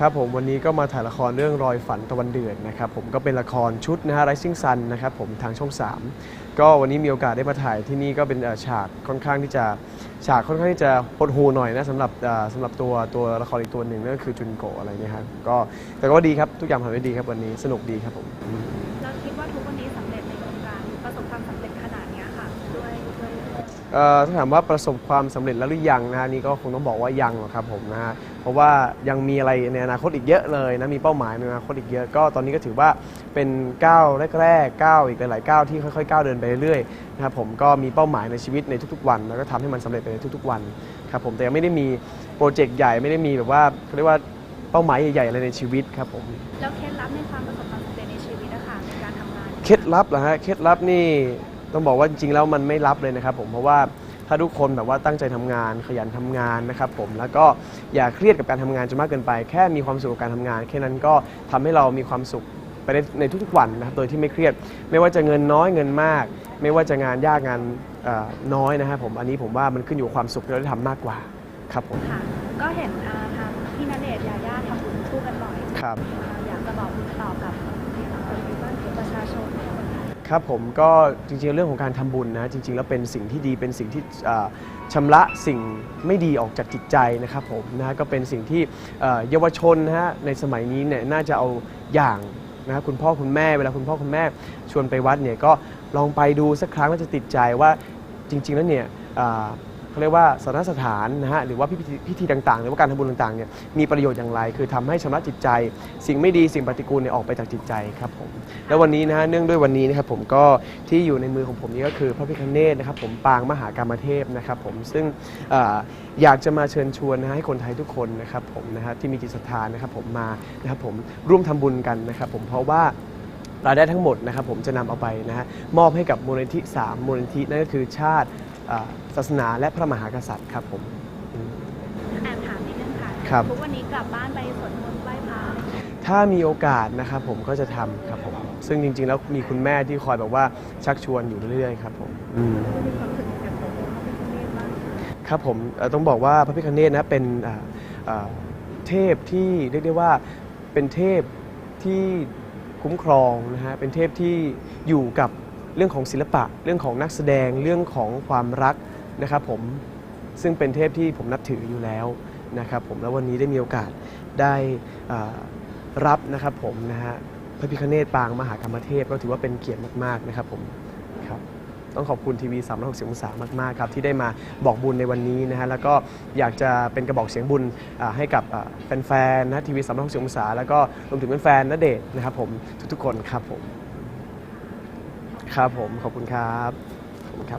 ครับผมวันนี้ก็มาถ่ายละครเรื่องรอยฝันตะวันเดือนนะครับผมก็เป็นละครชุดนะฮะ Rising Sun นะครับผมทางช่อง 3 ก็วันนี้มีโอกาสได้มาถ่ายที่นี่ก็เป็นฉากค่อนข้างที่จะฉากค่อนข้างที่จะหดหูหน่อยนะสำหรับสำหรับตัวตัวละครอีกตัวหนึ่งนั่นก็คือจุนโกะอะไรเนี่ยครับก็แต่ก็ดีครับทุกอย่างผ่านไปดีครับวันนี้สนุกดีครับผม ถ้าถามว่าประสบความสำเร็จแล้วหรือยังนะฮะนี่ก็คงต้องบอกว่ายังหรอกครับผมนะฮะเพราะว่ายังมีอะไรในอนาคตอีกเยอะเลยนะมีเป้าหมายในอนาคตอีกเยอะก็ตอนนี้ก็ถือว่าเป็นก้าวแรกๆก้าวอีกหลายๆก้าวที่ค่อยๆก้าวเดินไปเรื่อยๆนะครับผมก็มีเป้าหมายในชีวิตในทุกๆวัน แล้วก็ทำให้มันสำเร็จไปในทุกๆวันครับผมแต่ยังไม่ได้มีโปรเจกต์ใหญ่ไม่ได้มีแบบว่าเขาเรียกว่าเป้าหมายใหญ่ๆอะไรในชีวิตครับผมแล้วเคล็ดลับในความประสบความสำเร็จในชีวิตนะคะในการทำงานเคล็ดลับเหรอฮะเคล็ดลับนี่ ต้องบอกว่าจริงๆแล้วมันไม่ลับเลยนะครับผมเพราะว่าถ้าทุกคนแบบว่าตั้งใจทำงานขยันทำงานนะครับผมแล้วก็อย่าเครียดกับการทำงานจนมากเกินไป แค่มีความสุขกับการทำงาน แค่นั้นก็ทำให้เรามีความสุขไปในในทุกๆวันนะครับโดยที่ไม่เครียด ไม่ว่าจะเงินน้อยเงินมาก ไม่ว่าจะงานยากงานเอ่อน้อยนะครับผมอันนี้ผมว่ามันขึ้นอยู่กับความสุขที่เราได้ทำมากกว่าครับผมค่ะก็เห็นอ่าทางพี่ณเดชน์ยาย่าทำบุญคู่กันบ่อยครับอ่าอยากจะบอกบุญต่อกับคนที่บ้านประชาชน ครับผมก็จริงๆเรื่องของการทำบุญนะจริงๆแล้วเป็นสิ่งที่ดีเป็นสิ่งที่เอ่อชำระสิ่งไม่ดีออกจากจิตใจนะครับผมนะก็เป็นสิ่งที่เอ่อเยาวชนนะฮะในสมัยนี้เนี่ยน่าจะเอาอย่างนะครับคุณพ่อคุณแม่เวลาคุณพ่อคุณแม่ชวนไปวัดเนี่ยก็ลองไปดูสักครั้งแล้วจะติดใจว่าจริง ๆ แล้วเนี่ย เขาเรียกว่าสถานสถานนะฮะหรือว่าพิธีพิธีต่างๆ หรือว่าการทำบุญต่างๆเนี่ยมีประโยชน์อย่างไร คือทำให้ชำระจิตใจ สิ่งไม่ดีสิ่งปฏิกูลเนี่ยออกไปจากจิตใจครับผมแล้ววันนี้นะฮะเนื่องด้วยวันนี้นะครับผมก็ที่อยู่ในมือของผมนี่ก็คือพระพิฆเนศนะครับผมปางมหากรรมเทพนะครับผมซึ่งอยากจะมาเชิญชวนนะฮะให้คนไทยทุกคนนะครับผมนะฮะที่มีจิตศรัทธานะครับผมมานะครับผมร่วมทำบุญกันนะครับผมเพราะว่ารายได้ทั้งหมดนะครับผมจะนำเอาไปนะฮะมอบให้กับมูลนิธิ 3 มูลนิธินั่นก็คือชาติ ศาสนาและพระมหากษัตริย์ครับผมอืมแอบถามนิดนึงค่ะครับ ทุกวันนี้กลับบ้านไปสวดมนต์ไหว้พระอะไรอย่างเงี้ยถ้ามีโอกาสนะครับผมก็จะทำครับผม ซึ่งจริง ๆ แล้วมีคุณแม่ที่คอยแบบว่าชักชวนอยู่เรื่อยๆครับผมอืม มีความรู้สึกอยากจะบอกพระพิฆเนศบ้างครับผมเอ่อต้องบอกว่าพระพิคเนตนะเป็นอ่าอ่าเทพที่เรียกได้ว่าเป็นเทพที่คุ้มครองนะฮะเป็นเทพที่อยู่กับ เรื่องของศิลปะ เรื่องของนักแสดงเรื่องของความรักนะครับผมซึ่งเป็นเทพที่ผมนับถืออยู่แล้วนะครับผมแล้ววันนี้ได้มีโอกาสได้รับนะครับผมนะฮะพระพิคเนตปางมหากรรมเทพก็ถือว่าเป็นเกียรติมาก ๆ นะครับผมครับต้องขอบคุณทีวี 360 องศามาก ๆ ครับ ที่ได้มาบอกบุญในวันนี้นะฮะแล้วก็อยากจะเป็นกระบอกเสียงบุญให้กับแฟน ๆ นะทีวี 360 องศา แล้วก็รวมถึงแฟนๆนเดชน์นะครับผมทุก ๆ คนครับผม ครับผมขอบคุณครับขอบคุณครับ